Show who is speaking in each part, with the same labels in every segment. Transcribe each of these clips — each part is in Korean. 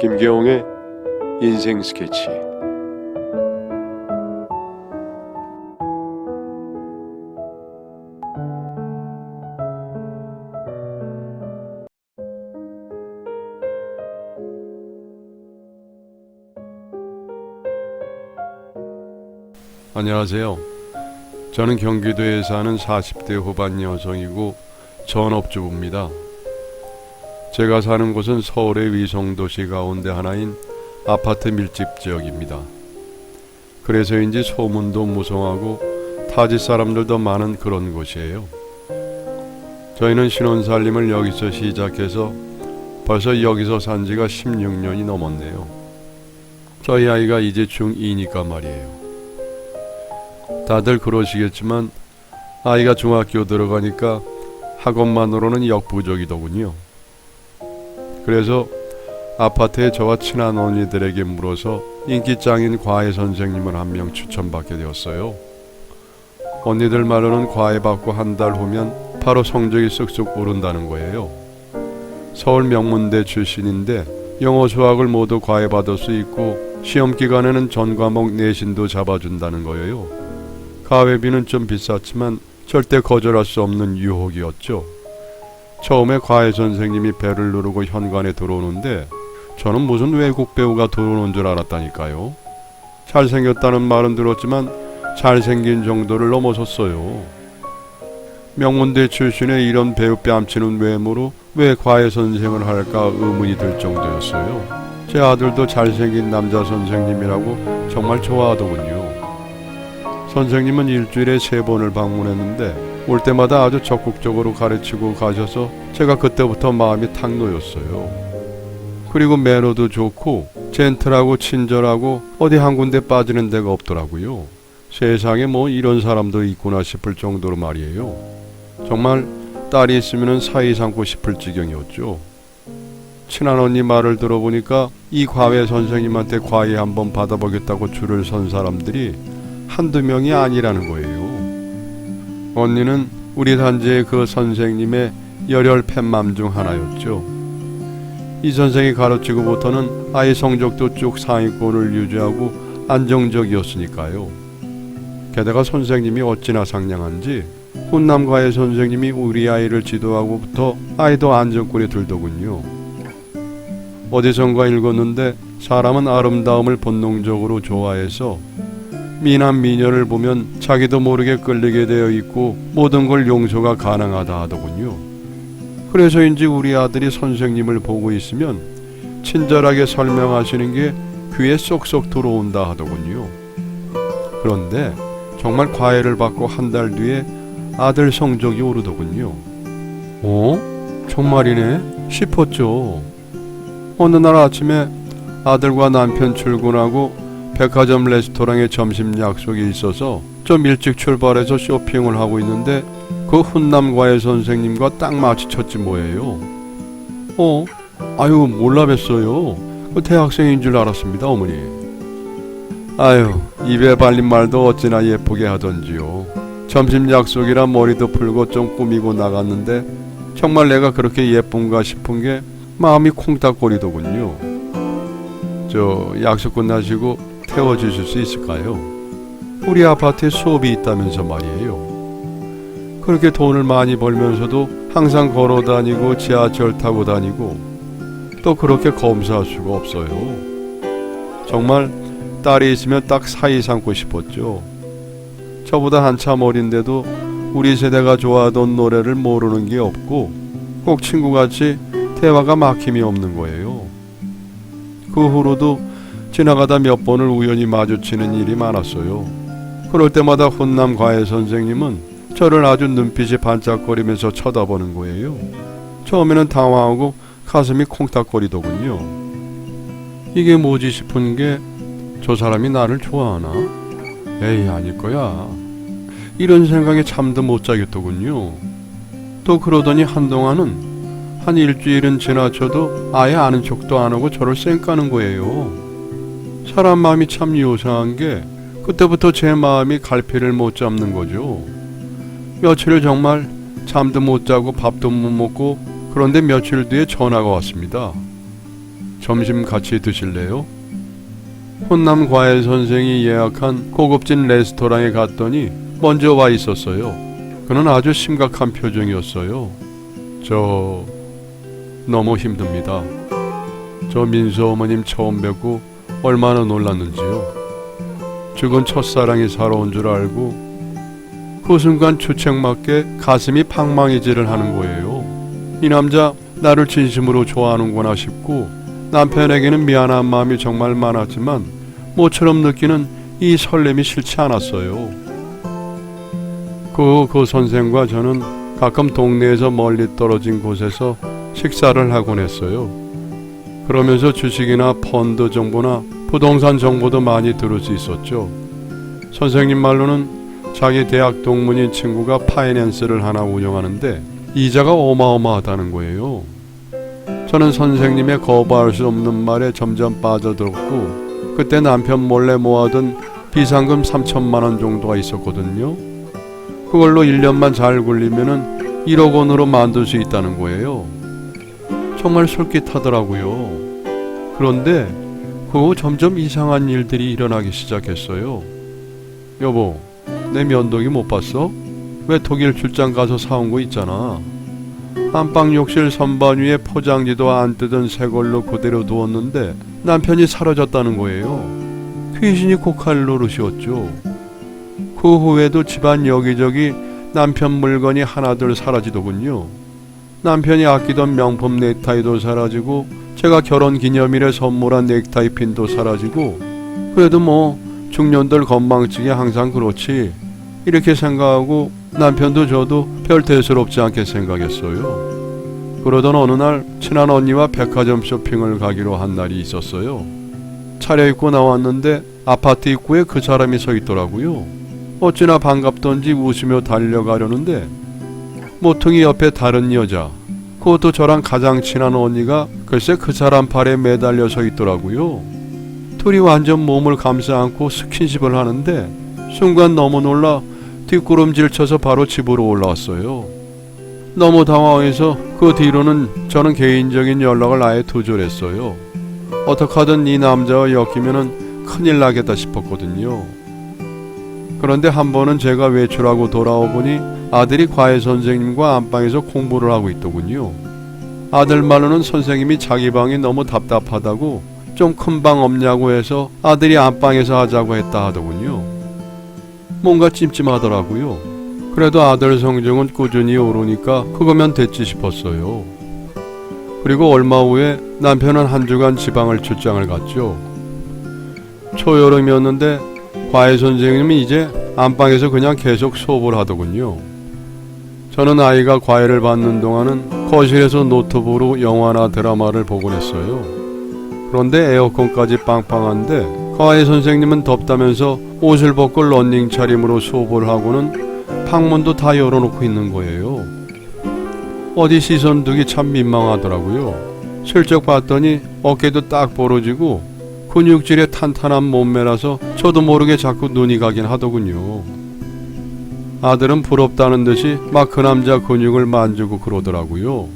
Speaker 1: 김계홍의 인생 스케치 안녕하세요. 저는 경기도에 사는 40대 후반 여성이고 전업주부입니다. 제가 사는 곳은 서울의 위성도시 가운데 하나인 아파트 밀집 지역입니다. 그래서인지 소문도 무성하고 타지 사람들도 많은 그런 곳이에요. 저희는 신혼살림을 여기서 시작해서 벌써 여기서 산 지가 16년이 넘었네요. 저희 아이가 이제 중2니까 말이에요. 다들 그러시겠지만 아이가 중학교 들어가니까 학업만으로는 역부족이더군요. 그래서 아파트에 저와 친한 언니들에게 물어서 인기짱인 과외 선생님을 한 명 추천받게 되었어요. 언니들 말로는 과외 받고 한 달 후면 바로 성적이 쑥쑥 오른다는 거예요. 서울 명문대 출신인데 영어 수학을 모두 과외 받을 수 있고 시험 기간에는 전 과목 내신도 잡아준다는 거예요. 과외비는 좀 비쌌지만 절대 거절할 수 없는 유혹이었죠. 처음에 과외 선생님이 배를 누르고 현관에 들어오는데 저는 무슨 외국 배우가 들어오는 줄 알았다니까요. 잘생겼다는 말은 들었지만 잘생긴 정도를 넘어섰어요. 명문대 출신의 이런 배우 뺨치는 외모로 왜 과외 선생을 할까 의문이 들 정도였어요. 제 아들도 잘생긴 남자 선생님이라고 정말 좋아하더군요. 선생님은 일주일에 세 번을 방문했는데 올 때마다 아주 적극적으로 가르치고 가셔서 제가 그때부터 마음이 탁 놓였어요. 그리고 매너도 좋고 젠틀하고 친절하고 어디 한 군데 빠지는 데가 없더라고요. 세상에 뭐 이런 사람도 있구나 싶을 정도로 말이에요. 정말 딸이 있으면 사이 삼고 싶을 지경이었죠. 친한 언니 말을 들어보니까 이 과외 선생님한테 과외 한번 받아보겠다고 줄을 선 사람들이 한두 명이 아니라는 거예요. 언니는 우리 단지의 그 선생님의 열혈 팬맘 중 하나였죠. 이 선생이 가르치고부터는 아이 성적도 쭉 상위권을 유지하고 안정적이었으니까요. 게다가 선생님이 어찌나 상냥한지 훈남과의 선생님이 우리 아이를 지도하고부터 아이도 안정권이 들더군요. 어디선가 읽었는데 사람은 아름다움을 본능적으로 좋아해서 미남 미녀를 보면 자기도 모르게 끌리게 되어 있고 모든 걸 용서가 가능하다 하더군요. 그래서인지 우리 아들이 선생님을 보고 있으면 친절하게 설명하시는 게 귀에 쏙쏙 들어온다 하더군요. 그런데 정말 과외를 받고 한 달 뒤에 아들 성적이 오르더군요. 어? 정말이네? 싶었죠. 어느 날 아침에 아들과 남편 출근하고 백화점 레스토랑에 점심 약속이 있어서 좀 일찍 출발해서 쇼핑을 하고 있는데 그 훈남 과외 선생님과 딱 마주쳤지 뭐예요. 어? 아유 몰라 뵀어요. 그 대학생인 줄 알았습니다 어머니. 아유 입에 발린 말도 어찌나 예쁘게 하던지요. 점심 약속이라 머리도 풀고 좀 꾸미고 나갔는데 정말 내가 그렇게 예쁜가 싶은 게 마음이 콩닥거리더군요. 저 약속 끝나시고 태워주실 수 있을까요? 우리 아파트에 수업이 있다면서 말이에요. 그렇게 돈을 많이 벌면서도 항상 걸어 다니고 지하철 타고 다니고 또 그렇게 검사할 수가 없어요. 정말 딸이 있으면 딱 사이 삼고 싶었죠. 저보다 한참 어린데도 우리 세대가 좋아하던 노래를 모르는 게 없고 꼭 친구같이 대화가 막힘이 없는 거예요. 그 후로도 지나가다 몇 번을 우연히 마주치는 일이 많았어요. 그럴 때마다 훈남 과외 선생님은 저를 아주 눈빛이 반짝거리면서 쳐다보는 거예요. 처음에는 당황하고 가슴이 콩닥거리더군요. 이게 뭐지 싶은 게 저 사람이 나를 좋아하나? 에이 아닐 거야. 이런 생각에 잠도 못 자겠더군요. 또 그러더니 한동안은 한 일주일은 지나쳐도 아예 아는 척도 안 하고 저를 쌩까는 거예요. 사람 마음이 참 요상한 게 그때부터 제 마음이 갈피를 못 잡는 거죠. 며칠을 정말 잠도 못 자고 밥도 못 먹고 그런데 며칠 뒤에 전화가 왔습니다. 점심 같이 드실래요? 혼남 과외 선생이 예약한 고급진 레스토랑에 갔더니 먼저 와 있었어요. 그는 아주 심각한 표정이었어요. 저 너무 힘듭니다. 저 민수 어머님 처음 뵙고 얼마나 놀랐는지요. 죽은 첫사랑이 살아온 줄 알고 그 순간 주책맞게 가슴이 팡망이질을 하는 거예요. 이 남자 나를 진심으로 좋아하는구나 싶고 남편에게는 미안한 마음이 정말 많았지만 모처럼 느끼는 이 설렘이 싫지 않았어요. 그, 그 선생과 저는 가끔 동네에서 멀리 떨어진 곳에서 식사를 하곤 했어요. 그러면서 주식이나 펀드 정보나 부동산 정보도 많이 들을 수 있었죠. 선생님 말로는 자기 대학 동문인 친구가 파이낸스를 하나 운영하는데 이자가 어마어마하다는 거예요. 저는 선생님의 거부할 수 없는 말에 점점 빠져들었고 그때 남편 몰래 모아둔 비상금 3천만 원 정도가 있었거든요. 그걸로 1년만 잘 굴리면은 1억 원으로 만들 수 있다는 거예요. 정말 솔깃하더라고요. 그런데 그 후 점점 이상한 일들이 일어나기 시작했어요. 여보, 내 면도기 못 봤어? 왜 독일 출장 가서 사온 거 있잖아. 안방 욕실 선반 위에 포장지도 안 뜯은 새 걸로 그대로 두었는데 남편이 사라졌다는 거예요. 귀신이 코칼 노릇이었죠. 그 후에도 집안 여기저기 남편 물건이 하나둘 사라지더군요. 남편이 아끼던 명품 넥타이도 사라지고 제가 결혼 기념일에 선물한 넥타이 핀도 사라지고 그래도 뭐 중년들 건망증이 항상 그렇지 이렇게 생각하고 남편도 저도 별 대수롭지 않게 생각했어요. 그러던 어느 날 친한 언니와 백화점 쇼핑을 가기로 한 날이 있었어요. 차려입고 나왔는데 아파트 입구에 그 사람이 서 있더라고요. 어찌나 반갑던지 웃으며 달려가려는데 모퉁이 옆에 다른 여자 그것도 저랑 가장 친한 언니가 글쎄 그 사람 팔에 매달려 서 있더라고요. 둘이 완전 몸을 감싸 안고 스킨십을 하는데 순간 너무 놀라 뒷구름질 쳐서 바로 집으로 올라왔어요. 너무 당황해서 그 뒤로는 저는 개인적인 연락을 아예 두절했어요. 어떡하든 이 남자와 엮이면은 큰일 나겠다 싶었거든요. 그런데 한 번은 제가 외출하고 돌아오 보니 아들이 과외 선생님과 안방에서 공부를 하고 있더군요. 아들 말로는 선생님이 자기 방이 너무 답답하다고 좀 큰 방 없냐고 해서 아들이 안방에서 하자고 했다 하더군요. 뭔가 찜찜하더라고요. 그래도 아들 성적은 꾸준히 오르니까 그거면 됐지 싶었어요. 그리고 얼마 후에 남편은 한 주간 지방을 출장을 갔죠. 초여름이었는데 과외 선생님이 이제 안방에서 그냥 계속 수업을 하더군요. 저는 아이가 과외를 받는 동안은 거실에서 노트북으로 영화나 드라마를 보곤 했어요. 그런데 에어컨까지 빵빵한데 과외 선생님은 덥다면서 옷을 벗고 런닝 차림으로 수업을 하고는 방문도 다 열어놓고 있는 거예요. 어디 시선 두기 참 민망하더라고요. 슬쩍 봤더니 어깨도 딱 벌어지고 근육질의 탄탄한 몸매라서 저도 모르게 자꾸 눈이 가긴 하더군요. 아들은 부럽다는 듯이 막 그 남자 근육을 만지고 그러더라고요.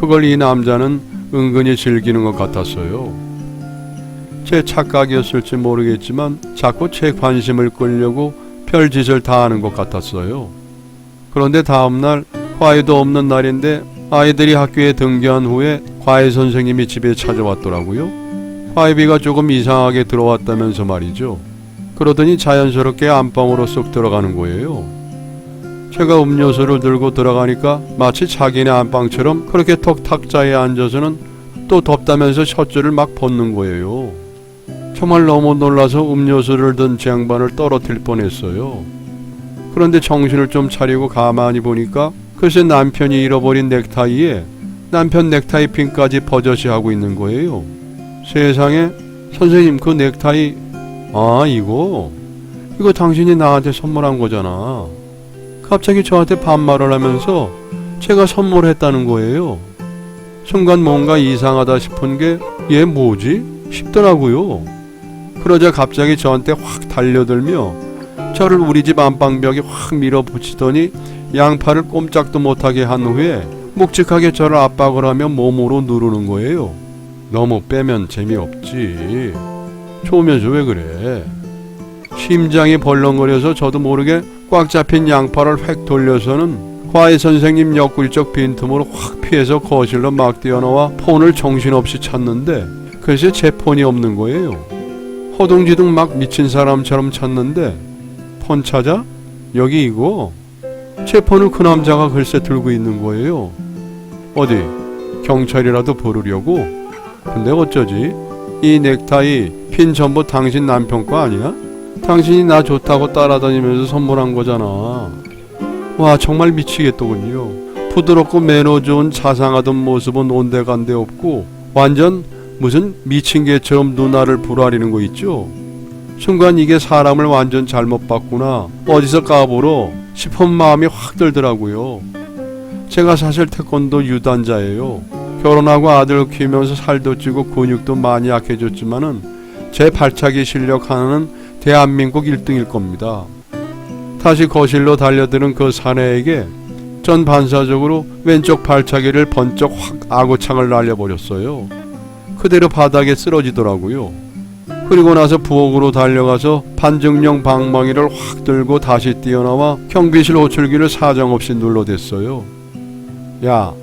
Speaker 1: 그걸 이 남자는 은근히 즐기는 것 같았어요. 제 착각이었을지 모르겠지만 자꾸 제 관심을 끌려고 별짓을 다 하는 것 같았어요. 그런데 다음날 과외도 없는 날인데 아이들이 학교에 등교한 후에 과외 선생님이 집에 찾아왔더라고요. 과외비가 조금 이상하게 들어왔다면서 말이죠. 그러더니 자연스럽게 안방으로 쏙 들어가는 거예요. 제가 음료수를 들고 들어가니까 마치 자기네 안방처럼 그렇게 턱 탁자에 앉아서는 또 덥다면서 셔츠를 막 벗는 거예요. 정말 너무 놀라서 음료수를 든 제 양반을 떨어뜨릴 뻔했어요. 그런데 정신을 좀 차리고 가만히 보니까 글쎄 남편이 잃어버린 넥타이에 남편 넥타이 핀까지 버젓이 하고 있는 거예요. 세상에 선생님 그 넥타이 아 이거 이거 당신이 나한테 선물한 거잖아. 갑자기 저한테 반말을 하면서 제가 선물했다는 거예요. 순간 뭔가 이상하다 싶은 게 얘 뭐지 싶더라고요. 그러자 갑자기 저한테 확 달려들며 저를 우리 집 안방벽에 확 밀어붙이더니 양팔을 꼼짝도 못하게 한 후에 묵직하게 저를 압박을 하며 몸으로 누르는 거예요. 너무 빼면 재미없지. 좋으면서 왜 그래? 심장이 벌렁거려서 저도 모르게 꽉 잡힌 양팔을 획 돌려서는 과외 선생님 옆구리 쪽 빈틈으로 확 피해서 거실로 막 뛰어나와 폰을 정신없이 찾는데 글쎄 제 폰이 없는 거예요. 허둥지둥 막 미친 사람처럼 찾는데 폰 찾아? 여기 이거 제 폰을 그 남자가 글쎄 들고 있는 거예요. 어디 경찰이라도 부르려고? 근데 어쩌지? 이 넥타이 핀 전부 당신 남편 거 아니야? 당신이 나 좋다고 따라다니면서 선물한 거잖아. 와 정말 미치겠더군요. 부드럽고 매너 좋은 자상하던 모습은 온데간데 없고 완전 무슨 미친 개처럼 누나를 불아리는 거 있죠. 순간 이게 사람을 완전 잘못 봤구나. 어디서 까불어 싶은 마음이 확 들더라고요. 제가 사실 태권도 유단자예요. 결혼하고 아들 키우면서 살도 찌고 근육도 많이 약해졌지만은 제 발차기 실력 하나는 대한민국 1등일 겁니다. 다시 거실로 달려드는 그 사내에게 전 반사적으로 왼쪽 발차기를 번쩍 확 아구창을 날려버렸어요. 그대로 바닥에 쓰러지더라고요. 그리고 나서 부엌으로 달려가서 반증령 방망이를 확 들고 다시 뛰어나와 경비실 호출기를 사정없이 눌러댔어요. 야,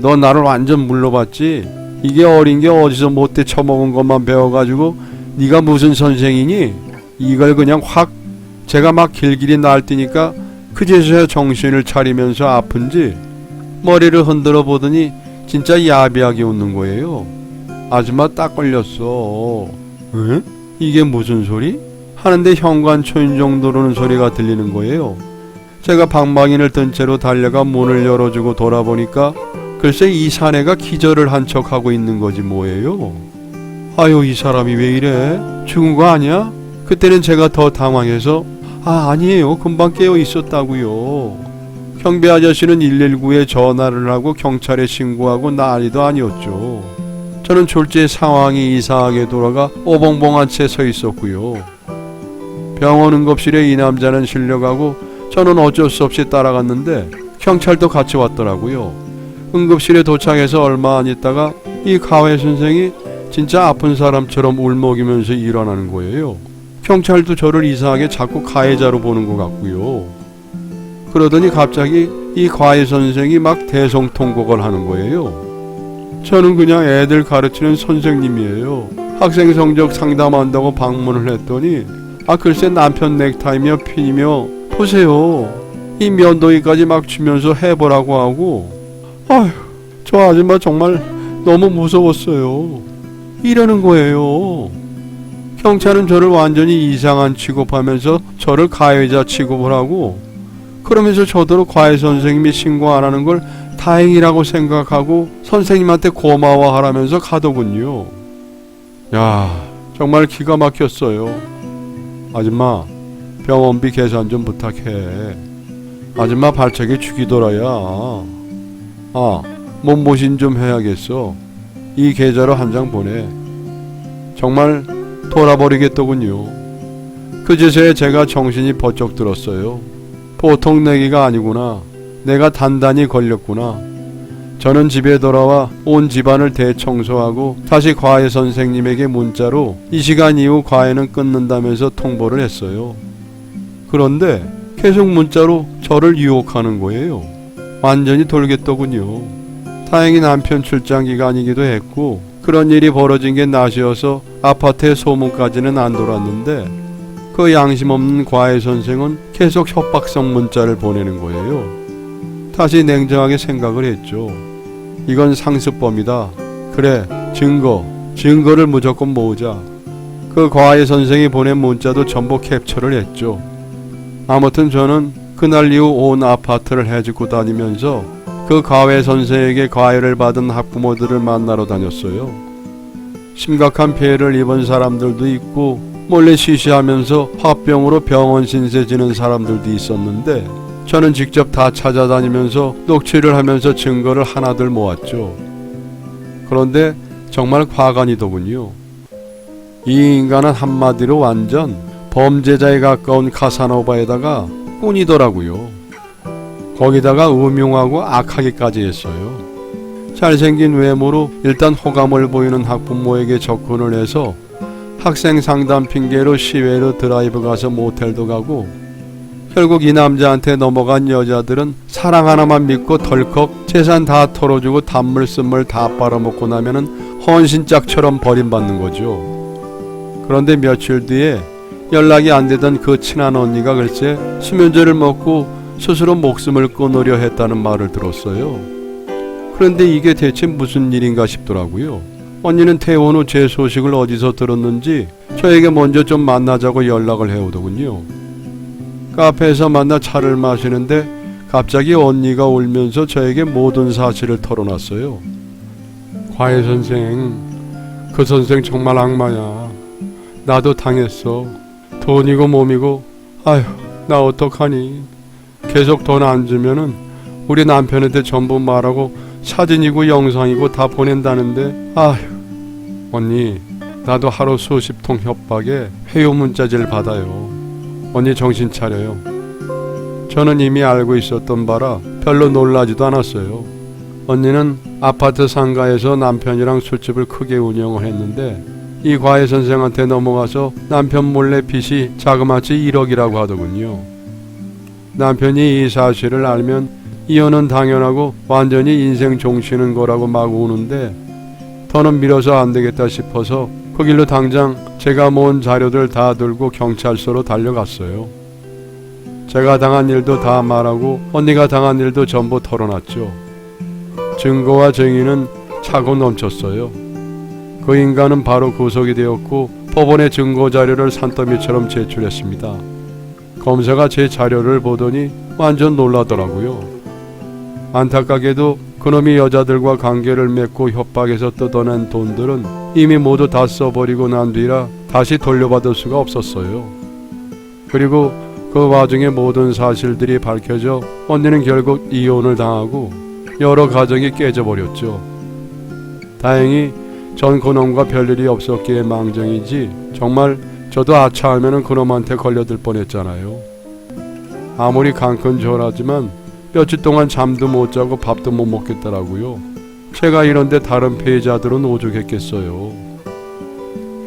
Speaker 1: 너 나를 완전 물러봤지? 이게 어린 게 어디서 못돼 처먹은 것만 배워가지고 네가 무슨 선생이니? 이걸 그냥 확 제가 막 길길이 날뛰니까 그제서야 정신을 차리면서 아픈지 머리를 흔들어 보더니 진짜 야비하게 웃는 거예요. 아줌마 딱 걸렸어. 응? 이게 무슨 소리? 하는데 현관 초인 정도로는 소리가 들리는 거예요. 제가 방망이를 든 채로 달려가 문을 열어주고 돌아보니까 글쎄 이 사내가 기절을 한 척 하고 있는 거지 뭐예요. 아유 이 사람이 왜 이래? 죽은 거 아니야? 그때는 제가 더 당황해서 아 아니에요 금방 깨어 있었다고요. 경비 아저씨는 119에 전화를 하고 경찰에 신고하고 난리도 아니었죠. 저는 졸지에 상황이 이상하게 돌아가 오봉봉한 채 서 있었고요. 병원 응급실에 이 남자는 실려가고 저는 어쩔 수 없이 따라갔는데 경찰도 같이 왔더라고요. 응급실에 도착해서 얼마 안 있다가 이 가회 선생이 진짜 아픈 사람처럼 울먹이면서 일어나는 거예요. 경찰도 저를 이상하게 자꾸 가해자로 보는 것 같고요. 그러더니 갑자기 이 과외 선생이 막 대성통곡을 하는 거예요. 저는 그냥 애들 가르치는 선생님이에요. 학생 성적 상담한다고 방문을 했더니 아 글쎄 남편 넥타이며 핀이며 보세요. 이 면도기까지 막 주면서 해보라고 하고 아휴 저 아줌마 정말 너무 무서웠어요. 이러는 거예요. 경찰은 저를 완전히 이상한 취급하면서 저를 가해자 취급을 하고 그러면서 저더러 과외 선생님이 신고 안 하는 걸 다행이라고 생각하고 선생님한테 고마워하라면서 가더군요. 야, 정말 기가 막혔어요. 아줌마, 병원비 계산 좀 부탁해. 아줌마 발차기 죽이더라야. 아, 몸보신 좀 해야겠어. 이 계좌로 한 장 보내. 정말 돌아버리겠더군요. 그제서야 제가 정신이 번쩍 들었어요. 보통 내기가 아니구나. 내가 단단히 걸렸구나. 저는 집에 돌아와 온 집안을 대청소하고 다시 과외 선생님에게 문자로 이 시간 이후 과외는 끊는다면서 통보를 했어요. 그런데 계속 문자로 저를 유혹하는 거예요. 완전히 돌겠더군요. 다행히 남편 출장 기간이기도 했고 그런 일이 벌어진 게 나시어서 아파트에 소문까지는 안 돌았는데 그 양심 없는 과외 선생은 계속 협박성 문자를 보내는 거예요. 다시 냉정하게 생각을 했죠. 이건 상습범이다. 그래, 증거, 증거를 무조건 모으자. 그 과외 선생이 보낸 문자도 전부 캡처를 했죠. 아무튼 저는 그날 이후 온 아파트를 해집고 다니면서 그 과외 선생에게 과외를 받은 학부모들을 만나러 다녔어요. 심각한 피해를 입은 사람들도 있고 몰래 시시하면서 화병으로 병원 신세 지는 사람들도 있었는데 저는 직접 다 찾아다니면서 녹취를 하면서 증거를 하나둘 모았죠. 그런데 정말 과간이더군요. 이 인간은 한마디로 완전 범죄자에 가까운 카사노바에다가 꾼이더라고요. 거기다가 음흉하고 악하기까지 했어요. 잘생긴 외모로 일단 호감을 보이는 학부모에게 접근을 해서 학생 상담 핑계로 시외로 드라이브 가서 모텔도 가고 결국 이 남자한테 넘어간 여자들은 사랑 하나만 믿고 덜컥 재산 다 털어주고 단물 쓴물 다 빨아먹고 나면은 헌신짝처럼 버림받는 거죠. 그런데 며칠 뒤에 연락이 안 되던 그 친한 언니가 글쎄 수면제를 먹고 스스로 목숨을 끊으려 했다는 말을 들었어요. 그런데 이게 대체 무슨 일인가 싶더라고요. 언니는 퇴원 후 제 소식을 어디서 들었는지 저에게 먼저 좀 만나자고 연락을 해오더군요. 카페에서 만나 차를 마시는데 갑자기 언니가 울면서 저에게 모든 사실을 털어놨어요. 과외 선생, 그 선생 정말 악마야. 나도 당했어. 돈이고 몸이고, 아휴, 나 어떡하니. 계속 돈 안 주면은 우리 남편한테 전부 말하고 사진이고 영상이고 다 보낸다는데, 아휴. 언니, 나도 하루 수십 통 협박에 회유 문자질 받아요. 언니 정신 차려요. 저는 이미 알고 있었던 바라 별로 놀라지도 않았어요. 언니는 아파트 상가에서 남편이랑 술집을 크게 운영을 했는데 이 과외 선생한테 넘어가서 남편 몰래 빚이 자그마치 1억이라고 하더군요. 남편이 이 사실을 알면 이혼은 당연하고 완전히 인생 종치는 거라고 막 우는데 더는 밀어서 안 되겠다 싶어서 그 길로 당장 제가 모은 자료들 다 들고 경찰서로 달려갔어요. 제가 당한 일도 다 말하고 언니가 당한 일도 전부 털어놨죠. 증거와 정의는 차고 넘쳤어요. 그 인간은 바로 구속이 되었고 법원에 증거 자료를 산더미처럼 제출했습니다. 검사가 제 자료를 보더니 완전 놀라더라고요. 안타깝게도 그놈이 여자들과 관계를 맺고 협박해서 뜯어낸 돈들은 이미 모두 다 써버리고 난 뒤라 다시 돌려받을 수가 없었어요. 그리고 그 와중에 모든 사실들이 밝혀져 언니는 결국 이혼을 당하고 여러 가정이 깨져버렸죠. 다행히 전 그놈과 별일이 없었기에 망정이지 정말 저도 아차하면 그놈한테 걸려들 뻔했잖아요. 아무리 강큰절하지만 며칠 동안 잠도 못 자고 밥도 못 먹겠더라고요. 제가 이런데 다른 피해자들은 오죽했겠어요.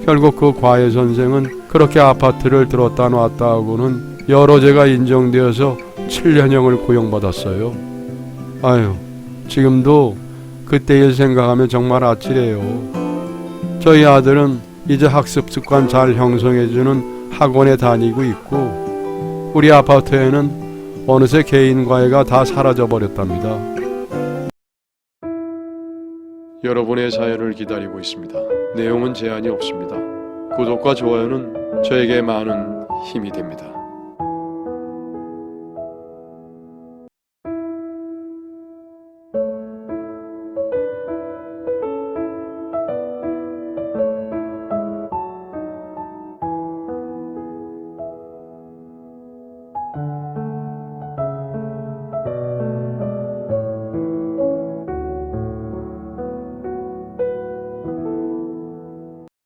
Speaker 1: 결국 그 과외 선생은 그렇게 아파트를 들었다 놨다 하고는 여러 죄가 인정되어서 7년형을 구형받았어요. 아유, 지금도 그때 일 생각하면 정말 아찔해요. 저희 아들은 이제 학습 습관 잘 형성해주는 학원에 다니고 있고 우리 아파트에는 어느새 개인 과외가 다 사라져 버렸답니다. 여러분의 사연을 기다리고 있습니다. 내용은 제한이 없습니다. 구독과 좋아요는 저에게 많은 힘이 됩니다.